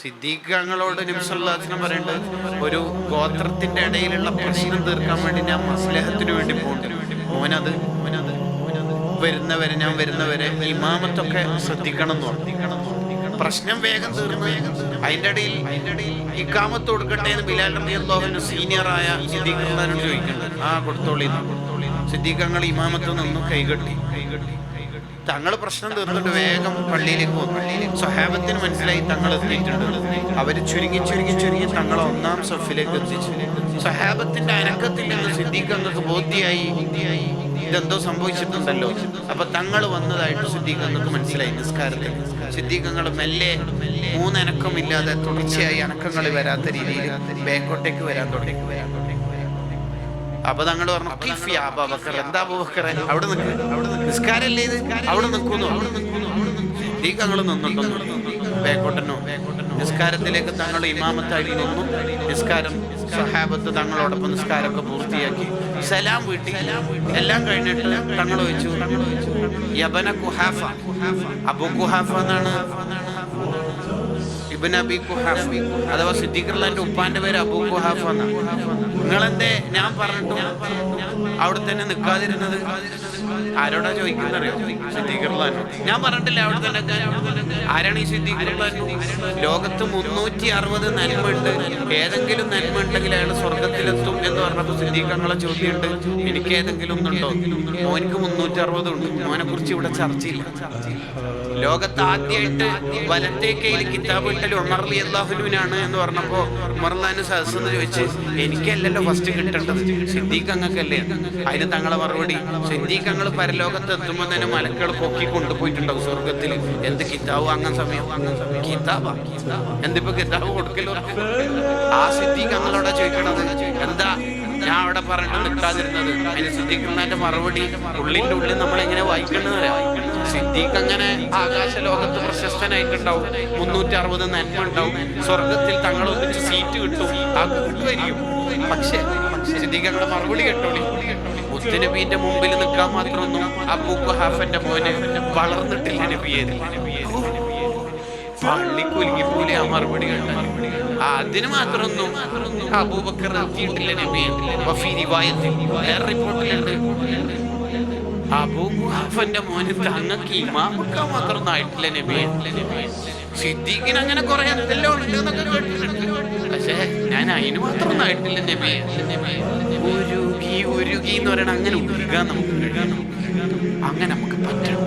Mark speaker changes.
Speaker 1: സിദ്ദീഖങ്ങളോട് നിമിഷം പറയേണ്ടത് ഒരു ഗോത്രത്തിന്റെ ഇടയിലുള്ള പ്രശ്നം തീർക്കാൻ വേണ്ടി ഞാൻ മസ്ലഹത്തിന് വേണ്ടി പോകുന്നുണ്ട്. മോനത് മോനത് വരുന്നവരെ ഞാൻ വരുന്നവരെ ഇമാമത്തൊക്കെ ശ്രദ്ധിക്കണം എന്ന് പ്രശ്നം വേഗം തീർന്നു അതിന്റെ ഇടയിൽ ഇക്കാമത്ത് കൊടുക്കട്ടെ എന്ന് ബിലാൽ റബി സീനിയർ സീനിയറായ സിദ്ദീഖ് ചോദിക്കുന്നത് ആ കൊടുത്തോളി സിദ്ദീഖങ്ങൾ ഇമാമത്ത് നിന്നും കൈകെട്ടി കൈകെട്ടി. തങ്ങൾ പ്രശ്നം തീർന്നിട്ട് വേഗം പള്ളിയിലേക്ക് വന്നു സ്വഹാബത്തിന് മനസ്സിലായി തങ്ങൾ എത്തിയിട്ടുണ്ട്. അവർ ചുരുങ്ങി ചുരുങ്ങി ചുരുങ്ങി തങ്ങളെ ഒന്നാം സഫിലേക്ക് എത്തിച്ചു. സ്വഹാബത്തിന്റെ അനക്കത്തിൽ നിന്ന് സിദ്ദീഖങ്ങൾക്ക് ബോധ്യായി. ഇതെന്തോ സംഭവിച്ചിട്ടുണ്ടല്ലോ. അപ്പൊ തങ്ങൾ വന്നതായിട്ട് സിദ്ദീഖങ്ങൾക്ക് മനസ്സിലായി നിസ്കാരത്തിൽ. സിദ്ദീഖങ്ങൾ മെല്ലെ മൂന്നനക്കം ഇല്ലാതെ തുടർച്ചയായി അനക്കങ്ങൾ വരാത്ത രീതിയിൽ തുടങ്ങി വരാൻ തുടങ്ങി. അപ്പൊ തങ്ങൾ പറഞ്ഞു "കിഫ് അബൂബക്കർ, എന്താ അബൂബക്കറെ? അവിടെ നിൽക്ക്. നിസ്കാരല്ലേ ഇത്? അവിടെ നിൽക്കുന്നു. അവിടെ നിൽക്കുന്നു. തങ്ങൾ നിന്നിട്ടൊന്നും. ബേക്കോട്ടനോ നിസ്കാരത്തിലേക്ക് തങ്ങൾ ഇമാമത്തായി നിന്നു. നിസ്കാരം സഹാബത്ത് തങ്ങളോടൊപ്പം നിസ്കാരമൊക്കെ പൂർത്തിയാക്കി. സലാം വീട്ടി. എല്ലാം കഴിഞ്ഞിട്ട് തങ്ങൾ വെച്ചു യബന കുഹാഫ. അബു കുഹാഫ എന്നാണ്. ഇബൻ അബി കുഹാഫ് അഥവാ സിദ്ദീഖുള്ളാന്റെ ഉപ്പാന്റെ പേര് അബൂ കുഹാഫ് എന്നാണ് ഞാൻ പറഞ്ഞിട്ടും അവിടെ തന്നെ നിൽക്കാതിരുന്നത് ആരോടാ ചോദിക്കുന്നറിയോ? സിദ്ദീഖുള്ളാൻ ഞാൻ പറഞ്ഞിട്ടില്ല അവിടെ തന്നെ ആരാണ് ഈ സിദ്ദീഖുള്ളാൻ ലോകത്ത് മുന്നൂറ്റി അറുപത് നന്മ ഉണ്ട് ഏതെങ്കിലും നന്മ ഉണ്ടെങ്കിൽ അയാൾ സ്വർഗത്തിലെത്തും എന്ന് പറഞ്ഞപ്പോൾ സിദ്ദീഖങ്ങളെ ചോദ്യമുണ്ട് എനിക്ക് ഏതെങ്കിലും ഉണ്ടോ? മോനിക്ക് മുന്നൂറ്റി അറുപത് ഉണ്ട്. മോനെ കുറിച്ച് ഇവിടെ ചർച്ചയില്ല. ലോകത്ത് ആദ്യമായിട്ട് വലത്തേക്ക് കിതാബ് ഇട്ടൽ ഉമർലി അള്ളാഹുലുവിനാണ് എന്ന് പറഞ്ഞപ്പോ ഉമർലാന് സഹസ് എന്ന് ചോദിച്ച് എനിക്കല്ലല്ലോ ഫസ്റ്റ് കിട്ടേണ്ടത്. സിദ്ദീഖ് അങ്ങക്കല്ലേ? അതിന് തങ്ങളെ മറുപടി സിദ്ദീഖ് അങ്ങൾ പരലോകത്ത് എത്തുമ്പോൾ തന്നെ മലക്കൾ പൊക്കി കൊണ്ടുപോയിട്ടുണ്ടാവും സ്വർഗത്തിൽ എന്ത് കിതാബ് വാങ്ങാൻ സമയം? കിതാബാ? എന്തിപ്പോ കിതാബ് കൊടുക്കലോ? ആ സിദ്ദീഖ് അങ്ങളോടാ ചോദിക്കണത് എന്താ? ഞാൻ അവിടെ പറഞ്ഞിട്ട് നിൽക്കാതിരുന്നത്. അതിന് സിദ്ധിക്കുന്നതിന്റെ മറുപടി ഉള്ളിന്റെ ഉള്ളിൽ നമ്മൾ എങ്ങനെ വായിക്കണമെന്ന് സിദ്ധിക്ക് അങ്ങനെ ആകാശ ലോകത്ത് പ്രശസ്തനായിട്ടുണ്ടാവും. മുന്നൂറ്റി അറുപത് നന്മ ഉണ്ടാവും സ്വർഗത്തിൽ തങ്ങൾ ഒന്നിച്ച് സീറ്റ് കിട്ടും. ആ കിട്ടുമായിരിക്കും. പക്ഷേ സിദ്ദീഖ് അങ്ങനെ മറുപടി കേട്ടോളി. മുത്തുനബീന്റെ മുമ്പിൽ നിൽക്കാൻ മാത്രമൊന്നും അബൂഖ് ഹാഫന്റെ പോലെ വളർന്നിട്ടില്ല നബിയേത് പള്ളിക്കുലുങ്ങി പോലെ ആ മറുപടി അതിന് മാത്രമൊന്നും അബൂബക്കർ എത്തിയിട്ടില്ല മോന് തങ്ങക്ക് ഇമാമക്കാൻ മാത്രമൊന്നും ആയിട്ടില്ല സിദ്ദീഖിന് അങ്ങനെ കുറെ പക്ഷേ ഞാൻ അതിന് മാത്രമൊന്നും ആയിട്ടില്ല നബിയെ ഉരുകി എന്ന് പറയണ അങ്ങനെ ഉരുകാൻ നമുക്ക് അങ്ങനെ നമുക്ക് പറ്റണം.